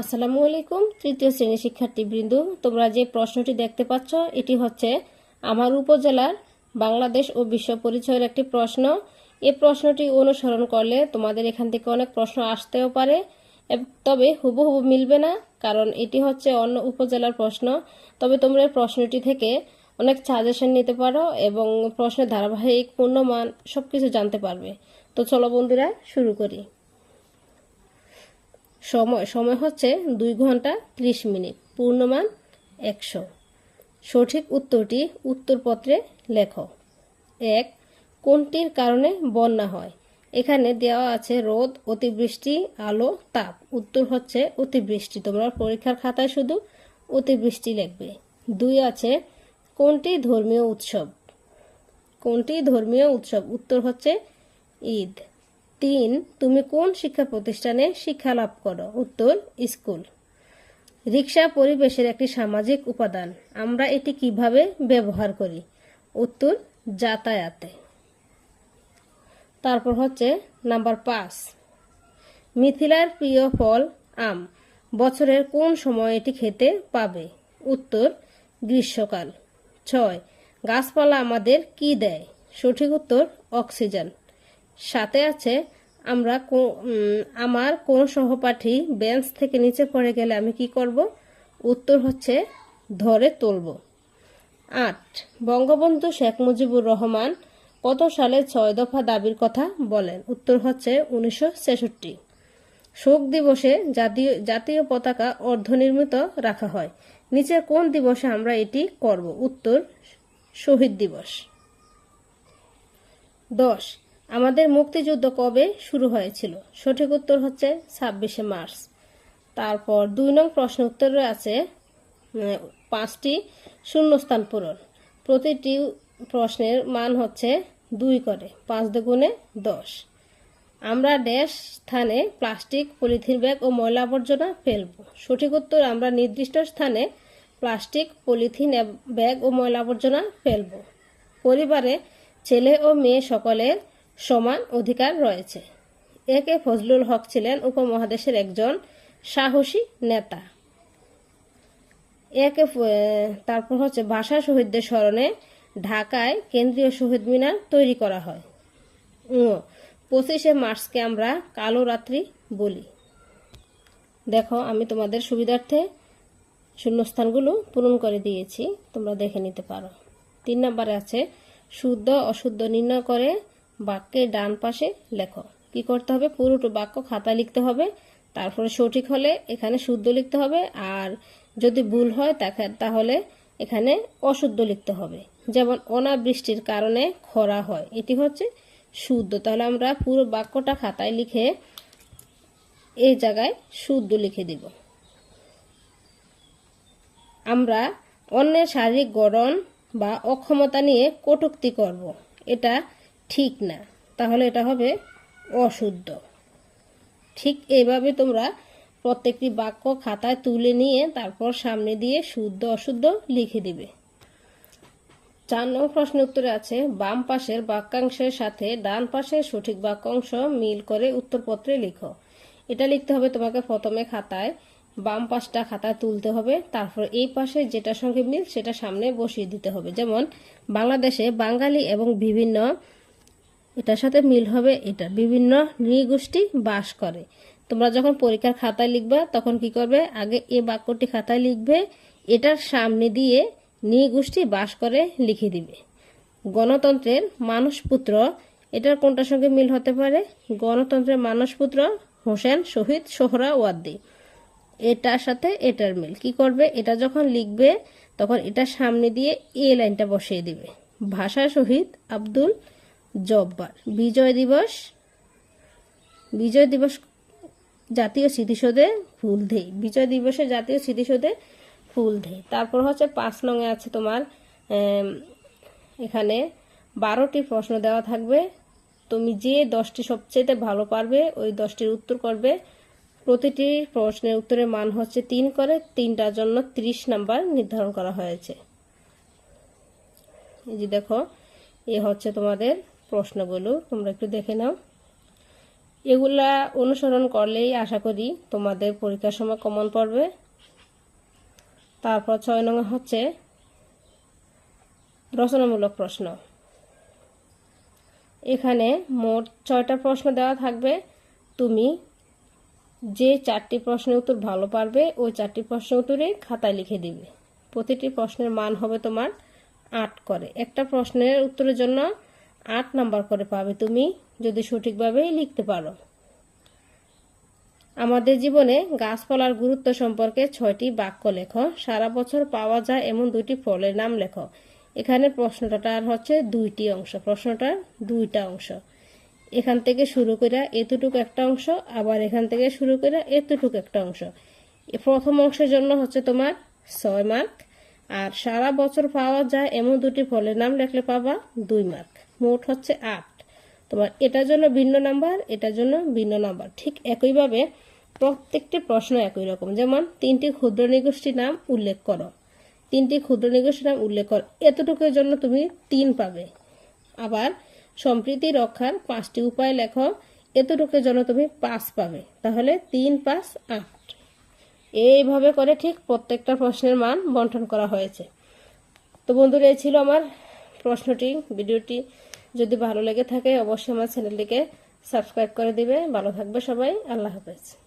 আসসালামু আলাইকুম, তৃতীয় শ্রেণির শিক্ষার্থীবৃন্দ। তোমরা যে প্রশ্নটি দেখতে পাচ্ছ, এটি হচ্ছে আমার উপজেলার বাংলাদেশ ও বিশ্ব পরিচয়ের একটি প্রশ্ন। এ প্রশ্নটি অনুসরণ করলে তোমাদের এখান থেকে অনেক প্রশ্ন আসতেও পারে তবে হুবহু মিলবে না, কারণ এটি হচ্ছে অন্য উপজেলার প্রশ্ন। তবে তোমরা প্রশ্নটি থেকে অনেক সাজেশন নিতে পারো এবং প্রশ্নের ধারাবাহিক, পূর্ণমান সবকিছু জানতে পারবে। তো চলো বন্ধুরা, শুরু করি। সময় সময় হচ্ছে দুই ঘণ্টা ত্রিশ মিনিট। পূর্ণমান একশো। সঠিক উত্তরটি উত্তরপত্রে লেখো। এক, কোনটির কারণে বন্যা হয়? এখানে দেওয়া আছে রোদ, অতিবৃষ্টি, আলো, তাপ। উত্তর হচ্ছে অতিবৃষ্টি। তোমরা পরীক্ষার খাতায় শুধু অতিবৃষ্টি লিখবে। দুই আছে, কোনটি ধর্মীয় উৎসব? কোনটি ধর্মীয় উৎসব? উত্তর হচ্ছে ঈদ। তিন, তুমি কোন শিক্ষা প্রতিষ্ঠানে শিক্ষা লাভ করো? উত্তর, স্কুল। রিক্সা পরিবেশের একটি সামাজিক উপাদান। আমরা এটি কীভাবে ব্যবহার করি? উত্তর, যাতায়াতে। তারপর হচ্ছে নাম্বার পাঁচ। মিথিলার প্রিয় ফল আম। বছরের কোন সময় এটি খেতে পাবে? উত্তর, গ্রীষ্মকাল। ছয়, গাছপালা আমাদের কি দেয়? সঠিক উত্তর, অক্সিজেন। সাথে আছে, আমরা আমার কোন সহপাঠী বেঞ্চ থেকে নিচে পড়ে গেলে আমি কি করব? উত্তর হচ্ছে, ধরে তুলব। আট, বঙ্গবন্ধু শেখ মুজিবুর রহমান কত সালে ছয় দফা দাবির কথা বলেন? উত্তর হচ্ছে, উনিশশো ছেষট্টি। শোক দিবসে জাতীয় জাতীয় পতাকা অর্ধনির্মিত রাখা হয়। নিচের কোন দিবসে আমরা এটি করব? উত্তর, শহীদ দিবস। দশ আমাদের মুক্তিযুদ্ধ কবে শুরু হয়েছিল? সঠিক উত্তর হচ্ছে ছাব্বিশে মার্চ। তারপর দুই নং প্রশ্ন উত্তরে আছে পাঁচটি শূন্যস্থান পূরণ। প্রতিটি প্রশ্নের মান হচ্ছে দুই করে, পাঁচ দুগুণে দশ। আমরা ড্যাশ স্থানে প্লাস্টিক, পলিথিন ব্যাগ ও ময়লা আবর্জনা ফেলব। সঠিক উত্তর, আমরা নির্দিষ্ট স্থানে প্লাস্টিক, পলিথিন ব্যাগ ও ময়লা আবর্জনা ফেলব। পরিবারে ছেলে ও মেয়ে সকলের সমান অধিকার রয়েছে। এ কে ফজলুল হক ছিলেন উপমহাদেশের একজন সাহসী নেতা। একে তারপর হচ্ছে ভাষা শহীদদের স্মরণে ঢাকায় কেন্দ্রীয় শহীদ মিনার তৈরি করা হয়। পঁচিশে মার্চকে আমরা কালো রাত্রি বলি। দেখো, আমি তোমাদের সুবিধার্থে শূন্যস্থানগুলো পূরণ করে দিয়েছি, তোমরা দেখে নিতে পারো। তিন নম্বরে আছে শুদ্ধ অশুদ্ধ নির্ণয় করে বাক্যের ডান পাশে লেখো। কি করতে হবে? পুরোটো বাক্য খাতায় লিখতে হবে। তারপরে সঠিক হলে এখানে শুদ্ধ লিখতে হবে। আর যদি ভুল হয় তাহলে এখানে অশুদ্ধ লিখতে হবে। যেমন অনাবৃষ্টির কারণে খরা হয়, এটি হচ্ছে শুদ্ধ। তাহলে আমরা পুরো বাক্যটা খাতায় লিখে এই জায়গায় শুদ্ধ লিখে দিব। আমরা অন্যের শারীরিক গড়ন বা অক্ষমতা নিয়ে কটুক্তি করব। এটা ঠিক না। তাহলে এটা হবে অশুদ্ধ। ঠিক এইভাবে তোমরা প্রত্যেকটি বাক্য খাতায় তুলে নিয়ে তারপর সামনে দিয়ে শুদ্ধ অশুদ্ধ লিখে দিবে। চার নম্বর প্রশ্ন উত্তরে আছে, বাম পাশের বাক্যাংশের সাথে ডান পাশের সঠিক বাক্যাংশ মিল করে উত্তরপত্রে লিখো। এটা লিখতে হবে তোমাকে প্রথমে খাতায়, বাম পাশটা খাতায় তুলতে হবে, তারপর এই পাশে যেটার সঙ্গে মিল সেটা সামনে বসিয়ে দিতে হবে। যেমন, বাংলাদেশে বাঙালি এবং বিভিন্ন এটার সাথে মিল হবে এটা। বিভিন্ন নৃগোষ্ঠী বাস করে। তোমরা যখন পরীক্ষার খাতায় লিখবে, তখন কি করবে? আগে এ বাক্যটি খাতায় লিখবে, এটার সামনে দিয়ে নৃগোষ্ঠী বাস করে লিখে দিবে। গণতন্ত্রের মানসপুত্র এটার কোনটার সঙ্গে মিল হতে পারে? গণতন্ত্রের মানসপুত্র হোসেন শহীদ সোহরা ওয়াদ্দি। এটার সাথে এটার মিল। কি করবে? এটা যখন লিখবে, তখন এটার সামনে দিয়ে এ লাইনটা বসিয়ে দিবে। ভাষা শহীদ আব্দুল জব্বার। বিজয় দিবস বিজয় দিবস জাতীয় স্মৃতিসৌধে ফুল দেই বিজয় দিবসে জাতীয় স্মৃতিসৌধে ফুল দেই তারপর হচ্ছে পাঁচ নঙে আছে তোমার এখানে বারোটি প্রশ্ন দেওয়া থাকবে। তুমি যে দশটি সবচেয়ে ভালো পারবে, ওই দশটির উত্তর করবে। প্রতিটি প্রশ্নের উত্তরের মান হচ্ছে তিন করে, তিনটার জন্য ত্রিশ নাম্বার নির্ধারণ করা হয়েছে। এই যে দেখো, এ হচ্ছে তোমাদের প্রশ্নগুলো, তোমরা একটু দেখে নাও। এগুলা অনুসরণ করলেই আশা করি তোমাদের পরীক্ষার সময় কমন পড়বে। তারপর ছয় নং হচ্ছে রচনামূলক প্রশ্ন। এখানে মোট ছয়টা প্রশ্ন দেওয়া থাকবে। তুমি যে চারটি প্রশ্নের উত্তর ভালো পারবে, ওই চারটি প্রশ্নের উত্তরে খাতায় লিখে দিবে। প্রতিটি প্রশ্নের মান হবে তোমার আট করে। একটা প্রশ্নের উত্তরের জন্য আট নাম্বার করে পাবে তুমি, যদি সঠিকভাবে লিখতে পারো। আমাদের জীবনে গাছপালার গুরুত্ব সম্পর্কে ছয়টি বাক্য লেখো। সারা বছর পাওয়া যায় এমন দুইটি ফলের নাম লেখো। এখানে প্রশ্নটার হচ্ছে দুইটি অংশ। প্রশ্নটার দুইটা অংশ। এখান থেকে শুরু করে এতটুকু একটা অংশ, আবার এখান থেকে শুরু করে এতটুকু একটা অংশ। প্রথম অংশের জন্য হচ্ছে তোমার ছয় মার্ক। আর সারা বছর পাওয়া যায় এমন দুটি ফলের নাম লেখলে পাবা দুই মার্ক। মোট হচ্ছে আট। তোমার এটার জন্য ভিন্ন নাম্বার, এটার জন্য ভিন্ন নাম্বার। ঠিক একইভাবে প্রত্যেকটি প্রশ্ন একই রকম। যেমন, তিনটি ক্ষুদ্র নিগোষ্ঠীর নাম উল্লেখ করো। তিনটি ক্ষুদ্র নিগোষ্ঠীর নাম উল্লেখ করো। এতটুকুর জন্য তুমি তিন পাবে। আবার, সম্প্রীতি রক্ষার পাঁচটি উপায় লেখো। এতটুকুর জন্য তুমি পাঁচ পাবে। তাহলে তিন, পাঁচ, আট। এইভাবে করে ঠিক প্রত্যেকটা প্রশ্নের মান বন্টন করা হয়েছে। তো বন্ধুরা, এই ছিল আমার প্রশ্নটি, ভিডিওটি। যদি ভালো লেগে থাকে, অবশ্যই আমার চ্যানেলটিকে সাবস্ক্রাইব করে দিবে। ভালো থাকবে সবাই। আল্লাহ হাফেজ।